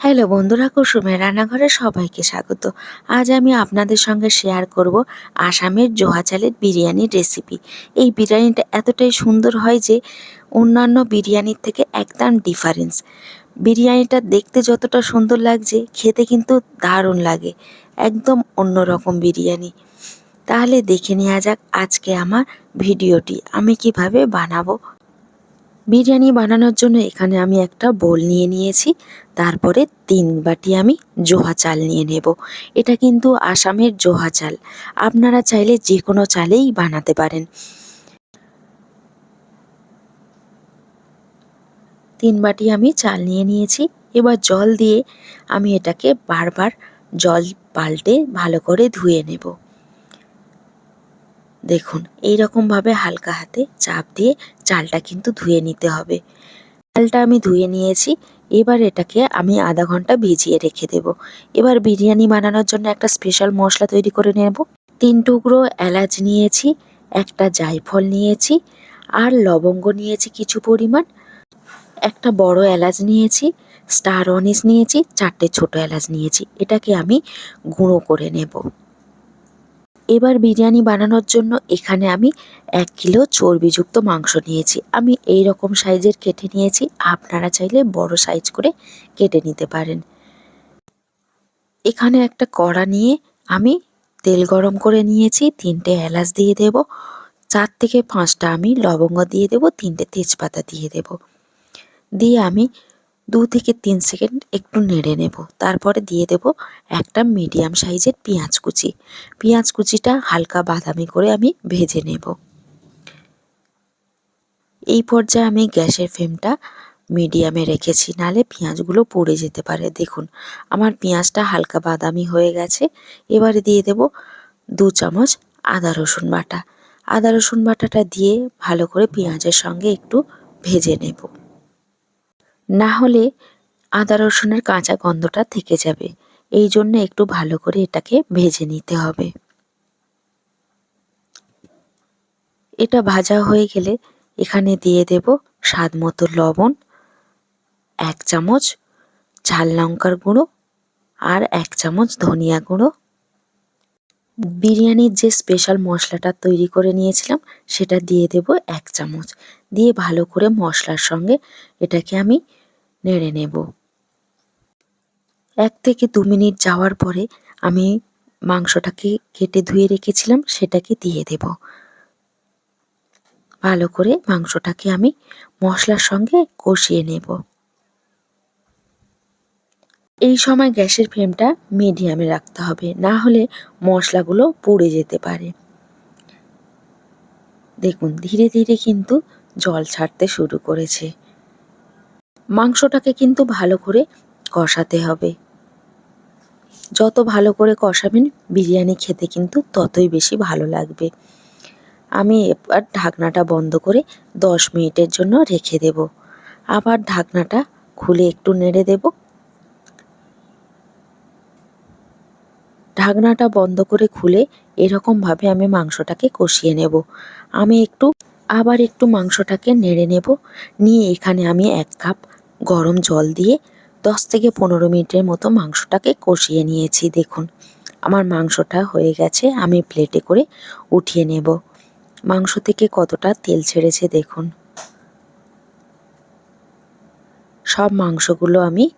Hello বন্ধুরা, কুসুমের রান্নাঘরে সবাইকে স্বাগত। আজ আমি আপনাদের সঙ্গে শেয়ার করব আসামের জোহা চালের বিরিয়ানির রেসিপি এই বিরিয়ানিটা এতটাই সুন্দর হয় যে, অন্যান্য বিরিয়ানির থেকে একদম ডিফারেন্স বিরিয়ানিটা দেখতে যতটা সুন্দর লাগছে, খেতে কিন্তু দারুণ লাগে। একদম অন্যরকম বিরিয়ানি। তাহলে দেখে নেওয়া যাক আজকে আমার ভিডিওটি, আমি কীভাবে বানাবো। বিরিয়ানি বানানোর জন্য এখানে আমি একটা বোল নিয়ে নিয়েছি। তারপরে তিন বাটি আমি জোহা চাল নিয়ে নেব। এটা কিন্তু আসামের জোহা চাল। আপনারা চাইলে যে কোনো চালেই বানাতে পারেন। তিন বাটি আমি চাল নিয়ে নিয়েছি। এবার জল দিয়ে আমি এটাকে বারবার জল পাল্টে ভালো করে ধুয়ে নেব। দেখুন এই ভাবে হালকা হাতে চাপ দিয়ে চালটা কিন্তু ধুয়ে নিতে হবে। চালটা আমি ধুয়ে নিয়েছি, এবার এটাকে আমি আধা ঘণ্টা ভিজিয়ে রেখে দেব। এবার বিরিয়ানি বানানোর জন্য একটা স্পেশাল মশলা তৈরি করে নেব। তিন টুকরো এলাচ নিয়েছি, একটা জায়ফল নিয়েছি, আর লবঙ্গ নিয়েছি কিছু পরিমাণ। একটা বড় এলাচ নিয়েছি স্টার অনিস নিয়েছি, চারটে ছোট এলাচ নিয়েছি। এটাকে আমি গুঁড়ো করে নেব। এবার বিরিয়ানি বানানোর জন্য এখানে আমি এক কিলো চর্বিযুক্ত মাংস নিয়েছি। আমি এই রকম সাইজের কেটে নিয়েছি, আপনারা চাইলে বড় সাইজ করে কেটে নিতে পারেন। এখানে একটা কড়া নিয়ে আমি তেল গরম করে নিয়েছি, তিনটে এলাচ দিয়ে দেব, চার থেকে পাঁচটা আমি লবঙ্গ দিয়ে দেব, তিনটে তেজপাতা দিয়ে দেব। দিয়ে আমি দু থেকে তিন সেকেন্ড একটু নেড়ে নেব। তারপরে দিয়ে দেব একটা মিডিয়াম সাইজের পেঁয়াজ কুচি। পেঁয়াজ কুচিটা হালকা বাদামি করে আমি ভেজে নেব। এই পর্যায়ে আমি গ্যাসের ফ্লেমটা মিডিয়ামে রেখেছি, নালে পেঁয়াজগুলো পড়ে যেতে পারে। দেখুন, আমার পেঁয়াজটা হালকা বাদামি হয়ে গেছে। এবারে দিয়ে দেব দু চামচ আদা রসুন বাটা। আদা রসুন বাটাটা দিয়ে ভালো করে পেঁয়াজের সঙ্গে একটু ভেজে নেব। না হলে আদা রসুনের কাঁচা গন্ধটা থেকে যাবে। এই জন্য একটু ভালো করে এটাকে ভেজে নিতে হবে। এটা ভাজা হয়ে গেলে এখানে দিয়ে দেব স্বাদ মতো লবণ, এক চামচ ঝাল লঙ্কার গুঁড়ো আর এক চামচ ধনিয়া গুঁড়ো। বিরিয়ানির যে স্পেশাল মশলাটা তৈরি করে নিয়েছিলাম, সেটা দিয়ে দেব এক চামচ। দিয়ে ভালো করে মশলার সঙ্গে এটাকে আমি নেড়ে নেব। এক থেকে দু মিনিট যাওয়ার পরে আমি মাংসটাকে কেটে ধুয়ে রেখেছিলাম, সেটাকে দিয়ে দেব। ভালো করে মাংসটাকে আমি মশলার সঙ্গে কষিয়ে নেব। এই সময় গ্যাসের ফ্লেমটা মিডিয়ামে রাখতে হবে, না হলে মশলাগুলো পড়ে যেতে পারে। দেখুন, ধীরে ধীরে কিন্তু জল ছাড়তে শুরু করেছে। মাংসটাকে কিন্তু ভালো করে কষাতে হবে। যত ভালো করে কষাবেন, বিরিয়ানি খেতে কিন্তু ততই বেশি ভালো লাগবে। আমি এবার ঢাকনাটা বন্ধ করে দশ মিনিটের জন্য রেখে দেব। আবার ঢাকনাটা খুলে একটু নেড়ে দেব। ঢাকনাটা বন্ধ করে খুলে এরকমভাবে আমি মাংসটাকে কষিয়ে নেব। আমি একটু, আবার একটু মাংসটাকে নেড়ে নেব। নিয়ে এখানে আমি এক কাপ গরম জল দিয়ে দশ থেকে পনেরো মিনিটের মতো মাংসটাকে কষিয়ে নিয়েছি, দেখুন। আমার মাংসটা হয়ে গেছে, আমি প্লেটে করে উঠিয়ে নেব। মাংস থেকে কতটা তেল ছেড়েছে, দেখুন। সব মাংসগুলো আমি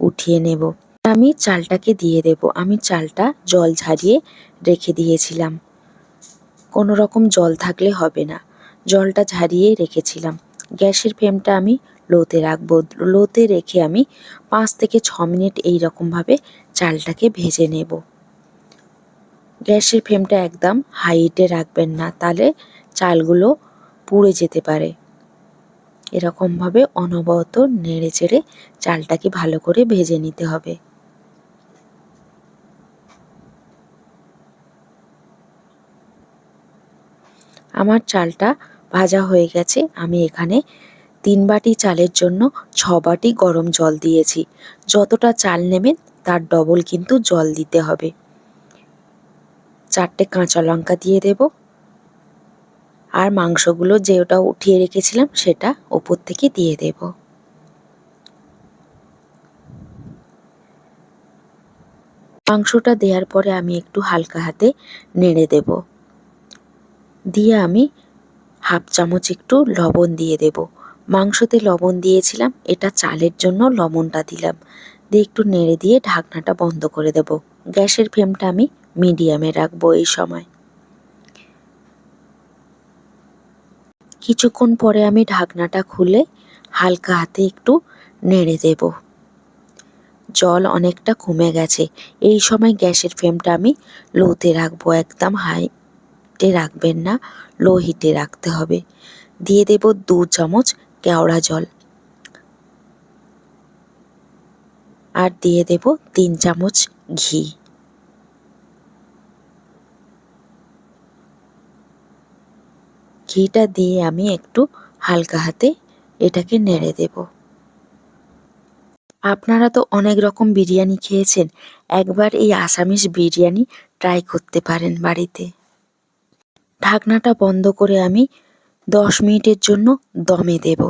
উঠিয়ে নেব। আমি চালটাকে দিয়ে দেব। আমি চালটা জল ঝারিয়ে রেখে দিয়েছিলাম। কোনো রকম জল থাকলে হবে না। জলটা ঝারিয়ে রেখেছিলাম। গ্যাসের ফ্লেমটা আমি লোতে রাখব। লোতে রেখে আমি পাঁচ থেকে ছ মিনিট এই রকমভাবে চালটাকে ভেজে নেব। গ্যাসের ফ্লেমটা একদম হাইটে রাখবেন না, তাহলে চালগুলো পুড়ে যেতে পারে। এরকমভাবে অনবরত নেড়ে চেড়ে চালটাকে ভালো করে ভেজে নিতে হবে। আমার চালটা ভাজা হয়ে গেছে, আমি এখানে তিন বাটি চালের জন্য ছ বাটি গরম জল দিয়েছি। যতটা চাল নেবেন, তার ডবল কিন্তু জল দিতে হবে। চারটে কাঁচা লঙ্কা দিয়ে দেব। আর মাংসগুলো যে ওটা উঠিয়ে রেখেছিলাম, সেটা ওপর থেকে দিয়ে দেব। মাংসটা দেওয়ার পরে আমি একটু হালকা হাতে নেড়ে দেব। দিয়ে আমি হাফ চামচ একটু লবণ দিয়ে দেব। মাংসতে লবণ দিয়েছিলাম, এটা চালের জন্য লবণটা দিলাম। দিয়ে একটু নেড়ে দিয়ে ঢাকনাটা বন্ধ করে দেব। গ্যাসের ফ্লেমটা আমি মিডিয়ামে রাখব এই সময়। কিছুক্ষণ পরে আমি ঢাকনাটা খুলে হালকা হাতে একটু নেড়ে দেব। জল অনেকটা কমে গেছে, এই সময় গ্যাসের ফ্লেমটা আমি লোতে রাখব একদম হাইটে রাখবেন না, লো হিটে রাখতে হবে। দিয়ে দেব দু চামচ কেওড়া জল? আর দিয়ে দেব তিন চামচ ঘি। ঘিটা দিয়ে আমি একটু হালকা হাতে এটাকে নেড়ে দেব। আপনারা তো অনেক রকম বিরিয়ানি খেয়েছেন, একবার এই আসামিস বিরিয়ানি ট্রাই করতে পারেন বাড়িতে। ঢাকনাটা বন্ধ করে আমি দশ মিনিটের জন্য দমে দেব।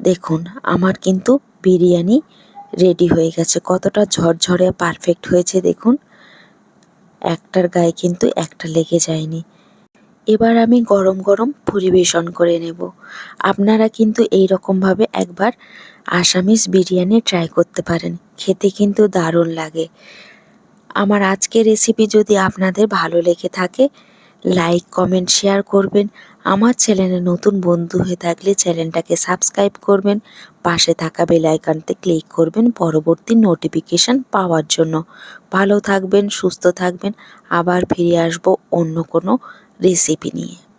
দেখুন, আমার কিন্তু বিরিয়ানি রেডি হয়ে গেছে। কতটা ঝরঝরে পারফেক্ট হয়েছে, দেখুন। একটার গায়ে কিন্তু একটা লেগে যায়নি। এবার আমি গরম গরম পরিবেশন করে নেব। আপনারা কিন্তু এই রকমভাবে একবার আসামিস বিরিয়ানি ট্রাই করতে পারেন। খেতে কিন্তু দারুণ লাগে। আমার আজকের রেসিপি যদি আপনাদের ভালো লেগে থাকে লাইক কমেন্ট শেয়ার করবেন। আমার চ্যানেলে নতুন বন্ধু হয়ে থাকলে চ্যানেলটাকে সাবস্ক্রাইব করবেন। পাশে থাকা বেল ক্লিক করবেন পরবর্তী নোটিফিকেশান পাওয়ার জন্য। ভালো থাকবেন, সুস্থ থাকবেন। আবার ফিরে আসব অন্য কোনো রেসিপি নিয়ে।